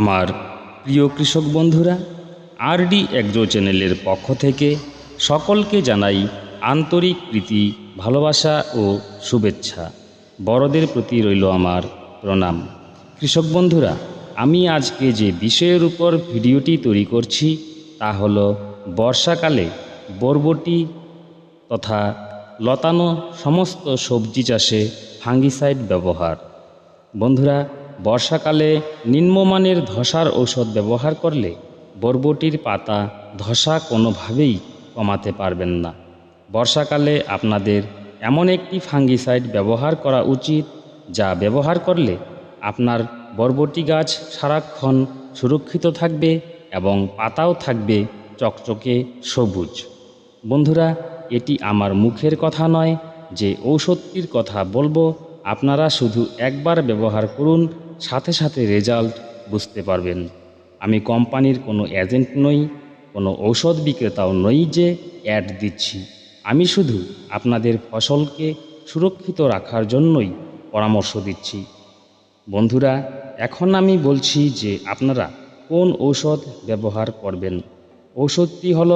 আমার প্রিয় কৃষক বন্ধুরা আরডি অ্যাগ্রো চ্যানেলের পক্ষ থেকে সকলকে জানাই আন্তরিক প্রীতি, ভালোবাসা ও শুভেচ্ছা। বড়দের প্রতি রইল আমার প্রণাম। কৃষক বন্ধুরা, আমি আজকে যে বিষয়ের উপর ভিডিওটি তৈরি করছি তা হলো বর্ষাকালে বরবটি তথা লতানো সমস্ত সবজি চাষে ফাঙ্গিসাইড ব্যবহার। বন্ধুরা বর্ষাকালে নিম্নমানের ধসার ঔষধ ব্যবহার করলে বরবটির পাতা ধসা কোনোভাবেই কমাতে পারবেন না। বর্ষাকালে আপনাদের এমন একটি ফাঙ্গিসাইড ব্যবহার করা উচিত, যা ব্যবহার করলে আপনার বরবটি গাছ সারাক্ষণ সুরক্ষিত থাকবে এবং পাতাও থাকবে চকচকে সবুজ। বন্ধুরা, এটি আমার মুখের কথা নয়, যে ঔষধটির কথা বলব, আপনারা শুধু একবার ব্যবহার করুন সাথে সাথে রেজাল্ট বুঝতে পারবেন। আমি কোম্পানির কোনো এজেন্ট নই, কোনো ঔষধ বিক্রেতাও নই যে অ্যাড দিচ্ছি। আমি শুধু আপনাদের ফসলকে সুরক্ষিত রাখার জন্যই পরামর্শ দিচ্ছি। বন্ধুরা, এখন আমি বলছি যে আপনারা কোন ঔষধ ব্যবহার করবেন। ঔষধটি হল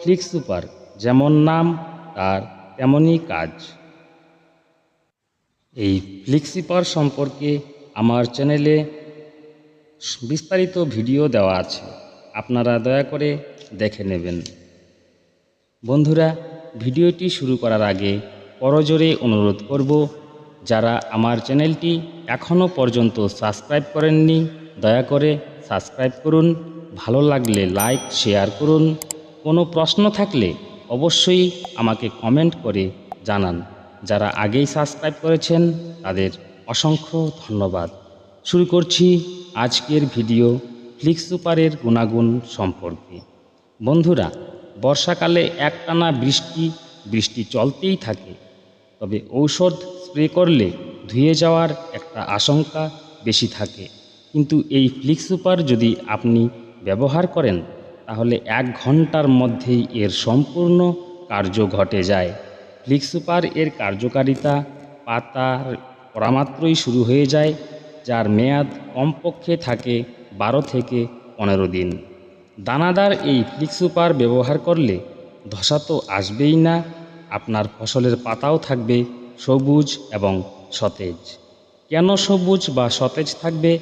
ফ্লিক্স সুপার, যেমন নাম তার তেমনই কাজ। এই ফ্লিক্সিপার সম্পর্কে আমার চ্যানেলে বিস্তারিত ভিডিও দেওয়া আছে। আপনারা দয়া করে দেখে নেবেন। বন্ধুরা ভিডিওটি শুরু করার আগে পরজোরে অনুরোধ করব, যারা আমার চ্যানেলটি এখনও পর্যন্ত সাবস্ক্রাইব করেননি, দয়া করে সাবস্ক্রাইব করুন। ভালো লাগলে লাইক শেয়ার করুন। কোনো প্রশ্ন থাকলে অবশ্যই আমাকে কমেন্ট করে জানান। যারা আগেই সাবস্ক্রাইব করেছেন, তাদের অসংখ্য ধন্যবাদ। শুরু করছি আজকের ভিডিও ফ্লিক্স সুপারের গুণাগুণ সম্পর্কে। বন্ধুরা, বর্ষাকালে একটানা বৃষ্টি বৃষ্টি চলতেই থাকে। তবে ঔষধ স্প্রে করলে ধুয়ে যাওয়ার একটা আশঙ্কা বেশি থাকে। কিন্তু এই ফ্লিক্স সুপার যদি আপনি ব্যবহার করেন, তাহলে এক ঘণ্টার মধ্যেই এর সম্পূর্ণ কার্য ঘটে যায়। ফ্লিক্স সুপার এর কার্যকারিতা, পাতার পরামাত্রই শুরু হয়ে যায়, যার মেয়াদ কমপক্ষে থাকে বারো থেকে পনেরো দিন। দানাদার এই ফ্লিক্স সুপার ব্যবহার করলে ধসা তো আসবেই না, আপনার ফসলের পাতাও থাকবে সবুজ এবং সতেজ। কেন সবুজ বা সতেজ থাকবে?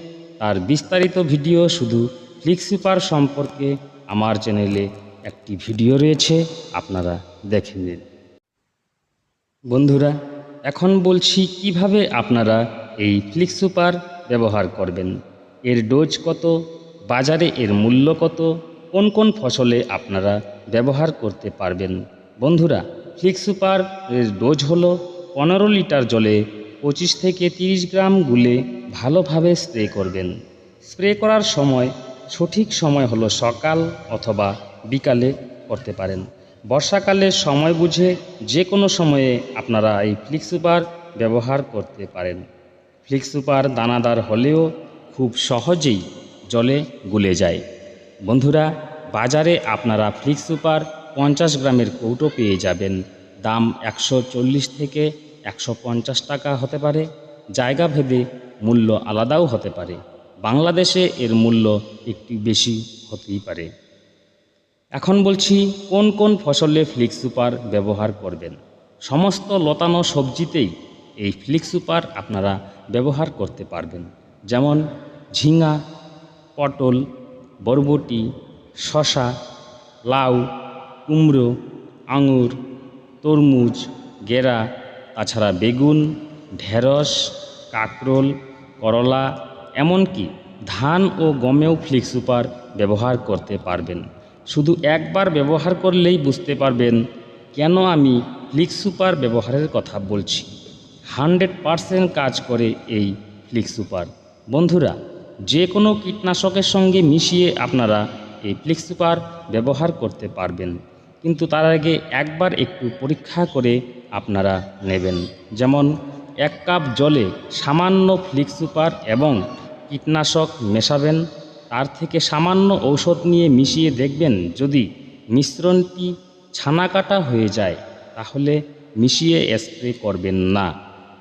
তার বিস্তারিত ভিডিও শুধু ফ্লিক্স সুপার সম্পর্কে আমার চ্যানেলে একটি ভিডিও রয়েছে, আপনারা দেখে নিন। বন্ধুরা এখন বলছি কীভাবে আপনারা এই ফ্লিক্স সুপার ব্যবহার করবেন? এর ডোজ কত? বাজারে এর মূল্য কত? কোন কোন ফসলে আপনারা ব্যবহার করতে পারবেন? বন্ধুরা ফ্লিক্স সুপার এর ডোজ হলো পনেরো লিটার জলে পঁচিশ থেকে তিরিশ গ্রাম গুলে ভালোভাবে স্প্রে করবেন। স্প্রে করার সময় সঠিক সময় হলো সকাল অথবা বিকালে করতে পারেন। বর্ষাকালে সময় বুঝে যে কোনো সময়ে আপনারা এই ফ্লিক্স সুপার ব্যবহার করতে পারেন। ফ্লিক্স সুপার দানাদার হলেও খুব সহজেই জলে গুলে যায়। বন্ধুরা, বাজারে আপনারা ফ্লিক্স সুপার পঞ্চাশ গ্রামের কৌটো পেয়ে যাবেন। দাম একশো চল্লিশ থেকে একশো পঞ্চাশ টাকা হতে পারে। জায়গা ভেদে মূল্য আলাদাও হতে পারে। বাংলাদেশে এর মূল্য একটু বেশি হতেই পারে। এখন বলছি, কোন কোন ফসলে ফ্লিক্স সুপার ব্যবহার করবেন? সমস্ত লতানো সবজিতেই এই ফ্লিক্স সুপার আপনারা ব্যবহার করতে পারবেন। যেমন ঝিঙা, পটল, বরবটি শশা লাউ, কুমড়ো, আঙুর, তরমুজ, গেরা, তাছাড়া বেগুন, ঢেঁড়স, কাকরোল, করলা, এমনকি ধান ও গমেও ফ্লিক্স সুপার ব্যবহার করতে পারবেন। শুধু একবার ব্যবহার করলেই বুঝতে পারবেন কেন আমি ফ্লিক্স সুপার ব্যবহারের কথা বলছি। হান্ড্রেড পারসেন্ট কাজ করে এই ফ্লিক্স সুপার বন্ধুরা যে কোনো কীটনাশকের সঙ্গে মিশিয়ে আপনারা এই ফ্লিক্স সুপার ব্যবহার করতে পারবেন। কিন্তু তার আগে একবার একটু পরীক্ষা করে আপনারা নেবেন। যেমন, এক কাপ জলে সামান্য ফ্লিক্স সুপার এবং কীটনাশক মেশাবেন। তার থেকে সামান্য ঔষধ নিয়ে মিশিয়ে দেখবেন যদি মিশ্রণটি ছানাকাটা হয়ে যায়, তাহলে মিশিয়ে স্প্রে করবেন না।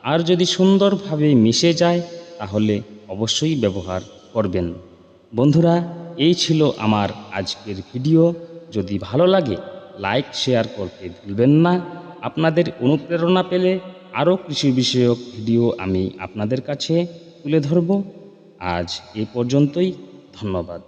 আর যদি সুন্দরভাবে মিশে যায়, তাহলে অবশ্যই ব্যবহার করবেন। বন্ধুরা, এই ছিল আমার আজকের ভিডিও। যদি ভালো লাগে, লাইক, শেয়ার করতে ভুলবেন না। আপনাদের অনুপ্রেরণা পেলে আরও কৃষি বিষয়ক ভিডিও আমি আপনাদের কাছে তুলে ধরব। আজ এ পর্যন্তই। ধন্যবাদ।